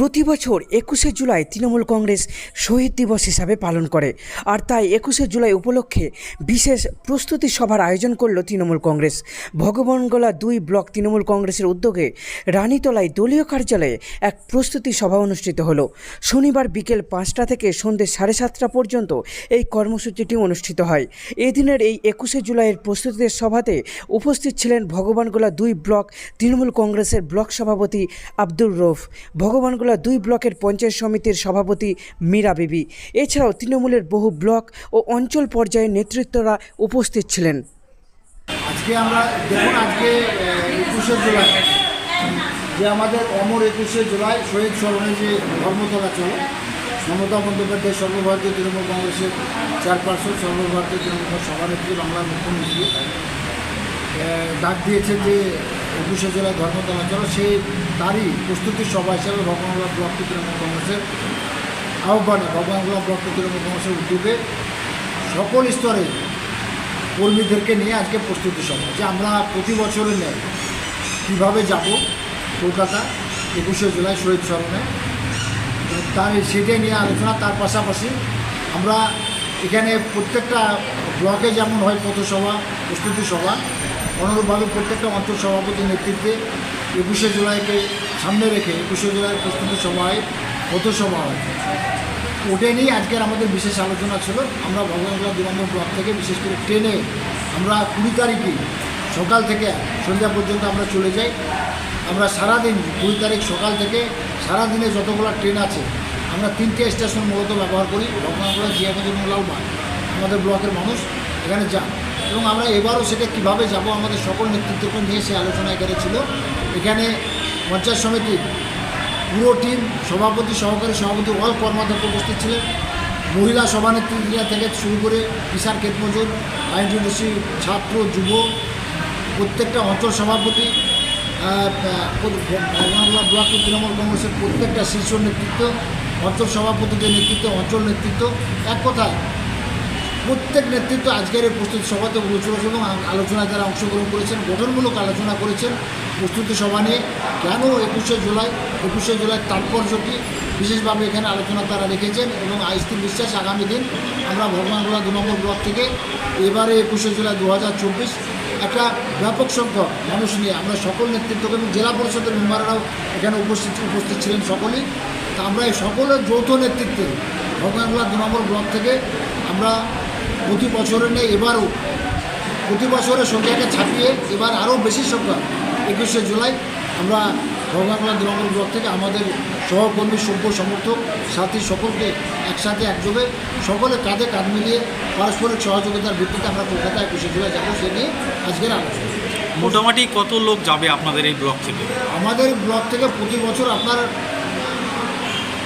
প্রতি বছর একুশে জুলাই তৃণমূল কংগ্রেস শহীদ দিবস হিসাবে পালন করে। আর তাই একুশে জুলাই উপলক্ষে বিশেষ প্রস্তুতি সভার আয়োজন করল তৃণমূল কংগ্রেস। ভগবানগোলা দুই ব্লক তৃণমূল কংগ্রেসের উদ্যোগে রানীতলায় দলীয় কার্যালয়ে এক প্রস্তুতি সভা অনুষ্ঠিত হলো। শনিবার বিকেল পাঁচটা থেকে সন্ধ্যে সাড়ে সাতটা পর্যন্ত এই কর্মসূচিটি অনুষ্ঠিত হয়। এদিনের এই একুশে জুলাইয়ের প্রস্তুতির সভাতে উপস্থিত ছিলেন ভগবানগোলা দুই ব্লক তৃণমূল কংগ্রেসের ব্লক সভাপতি আব্দুর রৌফ। ভগবানগোলা দুই ব্লকের পঞ্চায়েত সমিতির সভাপতি মীরা বিবি। এছাড়াও তৃণমূলের বহু ব্লক ও অঞ্চল পর্যায়ের নেতৃত্বরা উপস্থিত ছিলেন। আজকে আমরা দেখুন, আজকে একুশে জুলাই, যে আমাদের অমর একুশে জুলাই শহীদ স্মরণে যে ধর্মতলা চলে, মমতা বন্দ্যোপাধ্যায় সর্বভারতীয় তৃণমূল কংগ্রেসের চেয়ারপারসন, সর্বভারতীয় তৃণমূল সভানেত্রী বাংলার মুখ্যমন্ত্রী। ডাক দিয়েছে যে একুশে জুলাই ধর্মতলা চলো, সেই তারই প্রস্তুতি সভা হিসাবে ভগবানগোলা ব্লক তৃণমূল কংগ্রেসের আহ্বানে। ভগবানগোলা ব্লক তৃণমূল কংগ্রেসের উদ্যোগে সকল স্তরে কর্মীদেরকে নিয়ে আজকে প্রস্তুতি সভা। যে আমরা প্রতি বছরের নেই কীভাবে যাব কলকাতা, একুশে জুলাই শহীদ স্মরণে, তার সেটাই নিয়ে আলোচনা, তার পাশাপাশি আমরা এখানে প্রত্যেকটা ব্লকে যেমন হয় পথসভা, প্রস্তুতি সভা অনুরূপভাবে প্রত্যেকটা অঞ্চল সভাপতির নেতৃত্বে একুশে জুলাইকে সামনে রেখে একুশে জুলাইয়ের প্রস্তুতি সভায় পথসভা হয়। ওটা নিয়ে আজকের আমাদের বিশেষ আলোচনা ছিল। আমরা ভগবানগোলা নম্বর ব্লক থেকে, বিশেষ করে ট্রেনে আমরা কুড়ি তারিখে সকাল থেকে সন্ধ্যা পর্যন্ত আমরা চলে যাই। আমরা সারাদিন কুড়ি তারিখ সকাল থেকে সারাদিনে যতগুলো ট্রেন আছে, আমরা তিনটে স্টেশন মূলত ব্যবহার করি। ভগবানগোলা জিয়াগঞ্জ লালবাগ। আমাদের ব্লকের মানুষ এখানে যান। এবং আমরা এবারও সেটা কীভাবে যাব, আমাদের সকল নেতৃত্বকে নিয়ে সে আলোচনা এখানে ছিল। এখানে পঞ্চায়েত সমিতির পুরো টিম সভাপতি সহকারী সভাপতি অল কর্মাধ্যক্ষ উপস্থিত ছিলেন। মহিলা সভানেত্রীরা থেকে শুরু করে কিষাণ ক্ষেত মজুর, আইনজীবী ছাত্র, যুব, প্রত্যেকটা অঞ্চল সভাপতি বাংলা ব্লক তৃণমূল কংগ্রেসের প্রত্যেকটা শীর্ষ নেতৃত্ব, অঞ্চল সভাপতিদের নেতৃত্ব, অঞ্চল নেতৃত্ব, এক কথায় প্রত্যেক নেতৃত্ব আজকের এই প্রস্তুতি সভাতে আলোচনা এবং আলোচনায় যারা অংশগ্রহণ করেছেন, গঠনমূলক আলোচনা করেছেন প্রস্তুতি সভা নিয়ে, কেন একুশে জুলাই একুশে জুলাই তাৎপর্য কী বিশেষভাবে এখানে আলোচনা তারা রেখেছেন এবং আইস্তির বিশ্বাস আগামী দিন আমরা ভগবানগোলা দু নম্বর ব্লক থেকে এবারে একুশে জুলাই দু হাজার চব্বিশ একটা ব্যাপক সংখ্যক মানুষ নিয়ে আমরা সকল নেতৃত্বকে এবং জেলা পরিষদের মেম্বাররাও এখানে উপস্থিত উপস্থিত ছিলেন সকলেই। তা আমরা এই সকলের যৌথ নেতৃত্বে ভগবানগোলা দু নম্বর ব্লক থেকে আমরা প্রতি বছরের নেই এবারও প্রতি বছরের সংখ্যাকে ছাপিয়ে এবার আরও বেশি সংখ্যা একুশে জুলাই। আমরা ভগবানগোলা দু ব্লক থেকে আমাদের সহকর্মী সভ্য সমর্থক সাথী সকলকে একসাথে একযোগে সকলে কাঁধে কাঁধ মিলিয়ে পারস্পরিক সহযোগিতার ভিত্তিতে আমরা কলকাতা একুশে জুলাই যাব সে নিয়ে আজকের আলোচনা। মোটামুটি কত লোক যাবে আপনাদের এই ব্লক থেকে? আমাদের ব্লক থেকে প্রতি বছর আপনার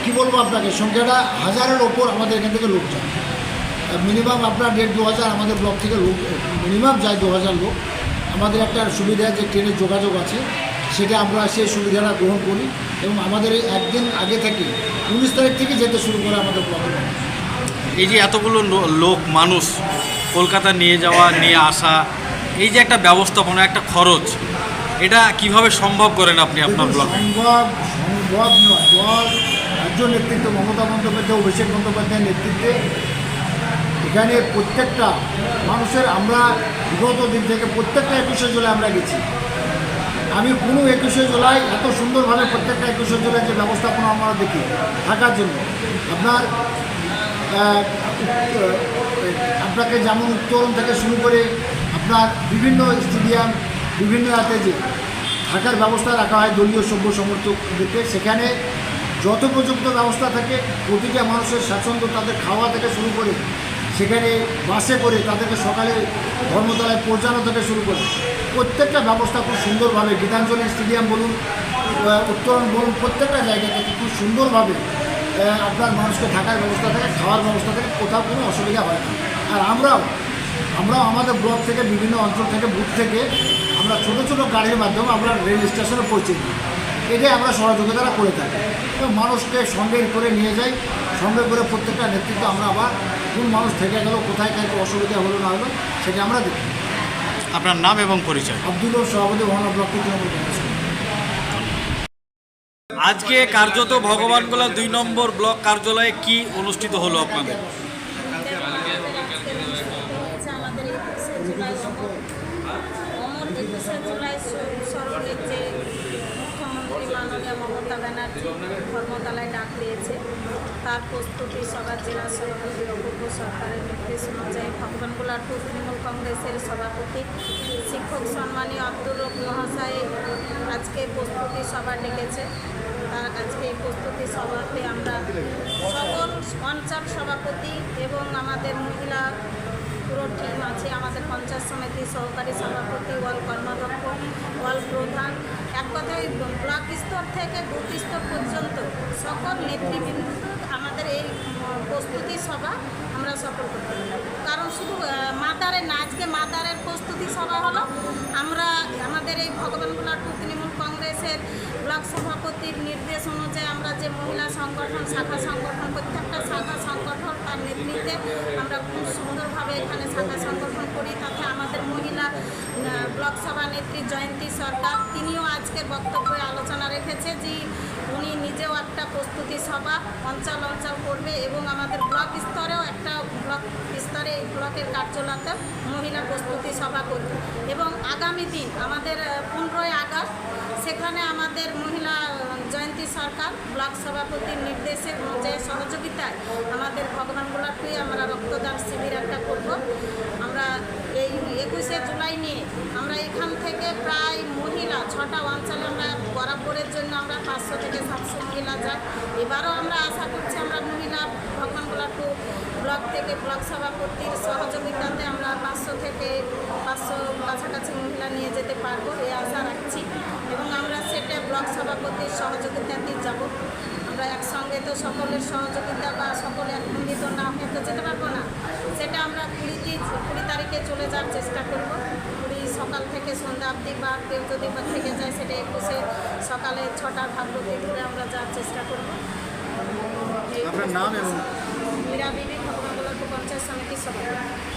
কি বলব আপনাকে সংখ্যাটা হাজারের ওপর আমাদের এখান থেকে লোক যায় মিনিমাম আপনার দেড় দু হাজার আমাদের ব্লক থেকে লোক মিনিমাম যায় দু হাজার লোক। আমাদের একটা সুবিধা যে ট্রেনের যোগাযোগ আছে সেটা আমরা সেই সুবিধাটা গ্রহণ করি এবং আমাদের একদিন আগে থেকে উনিশ তারিখ থেকে যেতে শুরু করে আমাদের ব্লকের এই যে এতগুলো লোক মানুষ কলকাতা নিয়ে যাওয়া নিয়ে আসা এই যে একটা ব্যবস্থাপনা একটা খরচ এটা কীভাবে সম্ভব করেন আপনি আপনার ব্লকে? সম্ভব সম্ভব নয় দল রাজ্য নেতৃত্ব মমতা বন্দ্যোপাধ্যায় অভিষেক বন্দ্যোপাধ্যায়ের নেতৃত্বে এখানে প্রত্যেকটা মানুষের আমরা বিগত দিন থেকে প্রত্যেকটা একুশে জুলাই আমরা গেছি। আমি কোনো একুশে জুলাই এত সুন্দরভাবে প্রত্যেকটা একুশে জুলাই যে ব্যবস্থাপনা আমরা দেখি থাকার জন্য, আপনার আপনাকে যেমন উত্তরণ থেকে শুরু করে আপনার বিভিন্ন স্টেডিয়াম, বিভিন্ন হাতে যে থাকার ব্যবস্থা রাখা হয় দলীয় সভ্য সমর্থকদেরকে, সেখানে যথোপযুক্ত ব্যবস্থা থাকে, প্রতিটা মানুষের স্বাচ্ছন্দ্য তাদের খাওয়া থেকে শুরু করে সেখানে বাসে করে তাদেরকে সকালে ধর্মতলায় পৌঁছানো থেকে শুরু করে প্রত্যেকটা ব্যবস্থা খুব সুন্দরভাবে, গীতাঞ্জলি স্টেডিয়াম বলুন উত্তরণ বলুন, প্রত্যেকটা জায়গা থেকে খুব সুন্দরভাবে আপনার মানুষকে থাকার ব্যবস্থা থাকে, খাওয়ার ব্যবস্থা থাকে, কোথাও কোনো অসুবিধা হয় না। আর আমরাও আমরাও আমাদের ব্লক থেকে, বিভিন্ন অঞ্চল থেকে, বুথ থেকে, আমরা ছোট ছোট গাড়ির মাধ্যমে আমরা রেল স্টেশনে পৌঁছে দিই। এটাই আমরা সহযোগিতারা করে থাকি। মানুষকে সঙ্গে করে নিয়ে যাই সঙ্গে করে প্রত্যেকটা নেতৃত্ব আমরা আবার কোন মানুষ থেকে গেল কোথায় কাকে অসুবিধা হলো না হলো সেটা আমরা দেখি। আপনার নাম এবং পরিচয়। আব্দুল সভাপতি ভবনা ব্লক তৃণমূল কংগ্রেস। আজকে কার্যত ভগবানগোলা দুই নম্বর ব্লক কার্যালয়ে কি অনুষ্ঠিত হলো আপনাদের? আমাদের একুশে জুলাই অমর অমর একুশে জুলাই স্মরণের যে মুখ্যমন্ত্রী মাননীয় মমতা ব্যানার্জি ধর্মতলায় ডাক দিয়েছে। তার প্রস্তুতি সভা জেলা সভাপতি অপূর্ব সরকারের নির্দেশ অনুযায়ী ভগবানগোলা টু তৃণমূল কংগ্রেসের সভাপতি শিক্ষক সম্মানীয় আব্দুল মহাশয় আজকে প্রস্তুতি সভা ডেকেছে। তার আজকে এই প্রস্তুতি সভাতে আমরা সকল অঞ্চল সভাপতি এবং আমাদের মহিলা পুরো টিম আছে। আমাদের পঞ্চায়েত সমিতি সহকারী সভাপতি ওয়াল কর্মাধ্যক্ষ ওয়াল প্রধান এক কথায় ব্লক স্তর থেকে বুথ স্তর পর্যন্ত সকল নেতৃবৃন্দ আমাদের এই প্রস্তুতি সভা আমরা সফল করতে কারণ শুধু মাদারের নাচকে মাতারের প্রস্তুতি সভা হলো। আমরা আমাদের এই ভগবানগুলা তৃণমূল কংগ্রেসের ব্লক সভাপতির নির্দেশ অনুযায়ী মহিলা সংগঠন, শাখা সংগঠন, প্রত্যেকটা শাখা সংগঠন তার নেতৃত্বে আমরা খুব সুন্দরভাবে এখানে শাখা সংগঠন করি। তাতে আমাদের মহিলা ব্লক সভা নেত্রী জয়ন্তী সরকার, তিনিও আজকের বক্তব্যে আলোচনা রেখেছে যে উনি নিজেও একটা প্রস্তুতি সভা অঞ্চল অঞ্চল করবে এবং আমাদের ব্লক স্তরেও একটা ব্লক স্তরে, এই ব্লকের কার্যালয়তে মহিলা প্রস্তুতি সভা করবে। এবং আগামী দিন আমাদের পনেরোই আগস্ট, সেখানে আমাদের মহিলা জয়ন্তী সরকার, ব্লক সভাপতির নির্দেশে অনুযায়ী সহযোগিতায় আমাদের ভগবানগোলাটুই আমরা রক্তদান শিবির একটা করব। আমরা এই একুশে জুলাই নিয়ে আমরা এখান থেকে প্রায় মহিলা, ছটা অঞ্চলে আমরা বরাবরের জন্য আমরা পাঁচশো থেকে সাতশো মহিলা যাই। এবারও আমরা আশা করছি আমরা মহিলা ভগবানগোলাটু ব্লক থেকে ব্লক সভাপতির সহযোগিতাতে আমরা পাঁচশো থেকে পাঁচশো কাছাকাছি মহিলা নিয়ে যেতে পারব এই আশা রাখছি। এবং আমরা সেটা ব্লক সভাপতির সহযোগিতাতেই যাব। আমরা একসঙ্গে তো সকলের সহযোগিতা বা সকলে একসঙ্গে না হয়ে তো যেতে পারব না। সেটা আমরা কুড়িতে কুড়ি তারিখে চলে যাওয়ার চেষ্টা করব। কুড়ি সকাল থেকে সন্ধ্যা অবধি বা কেউ যদি থেকে যায় সেটা একুশে সকালে ছটার ভাগ্যতে ঘুরে আমরা যাওয়ার চেষ্টা করব। আপনার নাম এবং মীরা বিবি ভগবানগোলা পঞ্চায়েত সমিতির সভাপতি